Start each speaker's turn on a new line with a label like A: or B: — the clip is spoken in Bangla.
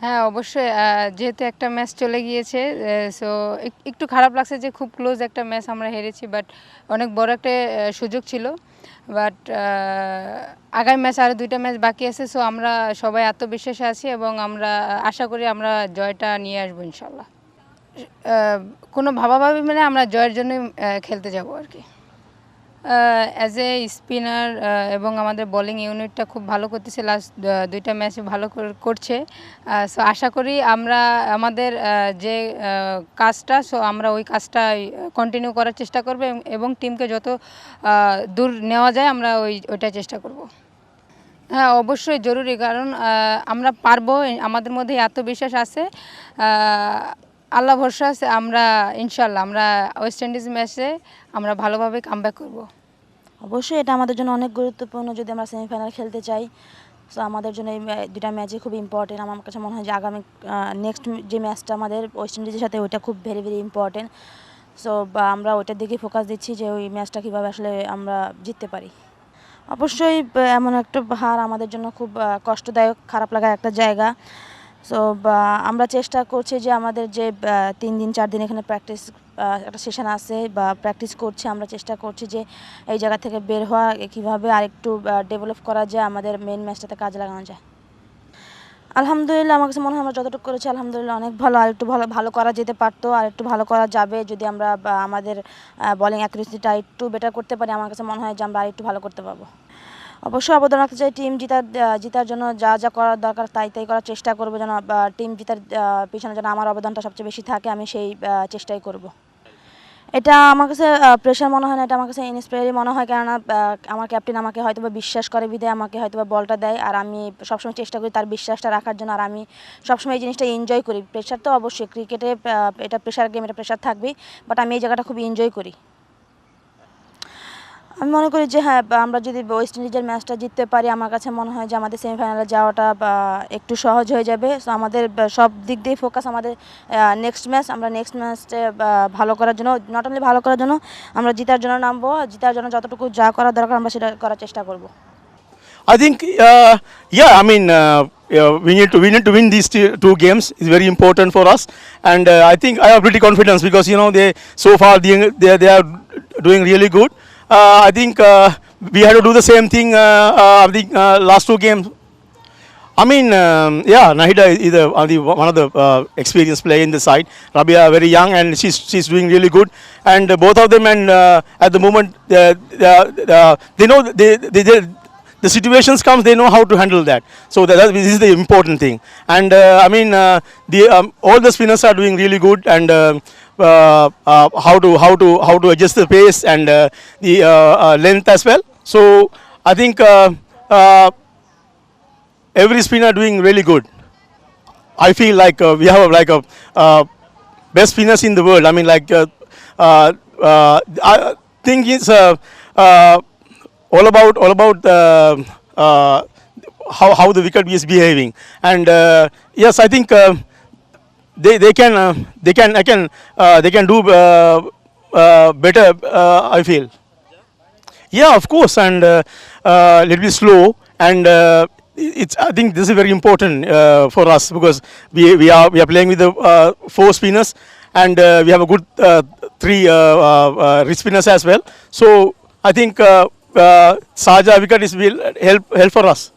A: হ্যাঁ অবশ্যই যেহেতু একটা ম্যাচ চলে গিয়েছে সো একটু খারাপ লাগছে যে খুব ক্লোজ একটা ম্যাচ আমরা হেরেছি বাট অনেক বড় একটা সুযোগ ছিল। বাট আগামী ম্যাচ আরও দুইটা ম্যাচ বাকি আছে সো আমরা সবাই আত্মবিশ্বাসে আছি এবং আমরা আশা করি আমরা জয়টা নিয়ে আসব ইনশাল্লাহ। কোনো ভাবাভাবি মানে আমরা জয়ের জন্যই খেলতে যাব আর কি। অ্যাজ এ স্পিনার এবং আমাদের বোলিং ইউনিটটা খুব ভালো করতেছে। লাস্ট দুইটা ম্যাচে ভালো কর- করছে। সো আশা করি আমরা, আমাদের যে কাজটা সো আমরা ওই কাজটা কন্টিনিউ করার চেষ্টা করব এবং টিমকে যত দূর নেওয়া যায়, আমরা ওই ওইটা চেষ্টা করব। হ্যাঁ অবশ্যই জরুরি, কারণ আমরা পারব, আমাদের মধ্যে আত্মবিশ্বাস আছে। আল্লাহ ভরসা আছে, আমরা ইনশাল্লাহ আমরা ওয়েস্ট ইন্ডিজ ম্যাচে আমরা ভালোভাবে কামব্যাক করব।
B: অবশ্যই এটা আমাদের জন্য অনেক গুরুত্বপূর্ণ যদি আমরা সেমিফাইনাল খেলতে চাই। তো আমাদের জন্য এই দুটা ম্যাচই খুব ইম্পর্টেন্ট আমার কাছে মনে হয় যে আগামী নেক্সট যে ম্যাচটা আমাদের ওয়েস্ট ইন্ডিজের সাথে ওইটা খুব ভেরি ভেরি ইম্পর্টেন্ট সো বা আমরা ওইটার দিকে ফোকাস দিচ্ছি যে ওই ম্যাচটা কীভাবে আসলে আমরা জিততে পারি। অবশ্যই এমন একটা হার আমাদের জন্য খুব কষ্টদায়ক, খারাপ লাগার একটা জায়গা। সো আমরা চেষ্টা করছি যে আমাদের যে তিন দিন, চার দিন এখানে প্র্যাকটিস একটা সেশন আছে বা প্র্যাকটিস করছি, আমরা চেষ্টা করছি যে এই জায়গা থেকে বের হওয়া কীভাবে আরেকটু ডেভেলপ করা যায়, আমাদের মেন ম্যাচটাতে কাজে লাগানো যায়। আলহামদুলিল্লাহ, আমার কাছে মনে হয় আমরা যতটুকু করেছি, আলহামদুলিল্লাহ অনেক ভালো, আর একটু ভালো ভালো করা যেতে পারতো, আর একটু ভালো করা যাবে যদি আমরা আমাদের বলিং অ্যাকুরেসিটা একটু বেটার করতে পারি, আমার কাছে মনে হয় যে আমরা আর একটু ভালো করতে পারব। অবশ্যই অবদান রাখতে চাই টিম জিতার জিতার জন্য যা যা করার দরকার তাই তাই করার চেষ্টা করব যেন টিম জিতার পিছনে যেন আমার অবদানটা সবচেয়ে বেশি থাকে, আমি সেই চেষ্টাই করব। এটা আমার কাছে প্রেশার মনে হয় না, এটা আমার কাছে ইন্সপায়ারই মনে হয়, কেননা আমার ক্যাপ্টেন আমাকে হয়তো বা বিশ্বাস করে বিধে আমাকে হয়তো বা বলটা দেয়, আর আমি সবসময় চেষ্টা করি তার বিশ্বাসটা রাখার জন্য, আর আমি সবসময় এই জিনিসটা এনজয় করি। প্রেশার তো অবশ্যই ক্রিকেটে এটা প্রেশার গেম এটা প্রেশার থাকবেই বাট আমি এই জায়গাটা খুব এনজয় করি। আমি মনে করি যে হ্যাঁ আমরা যদি ওয়েস্ট ইন্ডিজের ম্যাচটা জিততে পারি আমার কাছে মনে হয় যে আমাদের সেমিফাইনালে যাওয়াটা একটু সহজ হয়ে যাবে সো আমাদের সব দিক দিয়ে ফোকাস আমাদের নেক্সট ম্যাচ আমরা নেক্সট ম্যাচে ভালো করার জন্য নট অনলি ভালো করার জন্য আমরা জিতার জন্য নামবো জিতার জন্য যতটুকু যা করা দরকার আমরা সেটা করার চেষ্টা করব
C: think, uh, yeah, I mean, uh, uh, we need to we need to win these two, games. It's very important for us, and uh, I think I have pretty confidence because you know they so far they they, they are doing really good. Uh, I think uh, we had to do the same thing. Uh, uh, the last two games. I mean, um, yeah, Nahida is the, uh, the one of the uh, experienced player in the side. Rabia very young and she's she's doing really good. And uh, both of them, and uh, at the moment, uh, uh, they know they, they, they the situations comes, they know how to handle that. So that, that this is the important thing. And uh, I mean, uh, the um, all the spinners are doing really good, and uh, how to how to how to adjust the pace and uh, the uh, uh, length as well. So I think. Uh, uh, every spinner doing really good. I feel like uh, we have like a uh, best spinners in the world. I mean, like uh, uh, uh, I think it's uh, uh, all about all about uh, uh, how how the wicket is behaving. And uh, yes, I think uh, they they can uh, they can I can uh, they can do uh, better. I feel. Yeah, of course, and uh, uh, little bit slow, and uh, it's. I think this is very important uh, for us because we we are we are playing with the uh, four spinners, and uh, we have a good uh, three uh, uh, wrist spinners as well. So I think uh, uh, Saja wicket is will help help for us.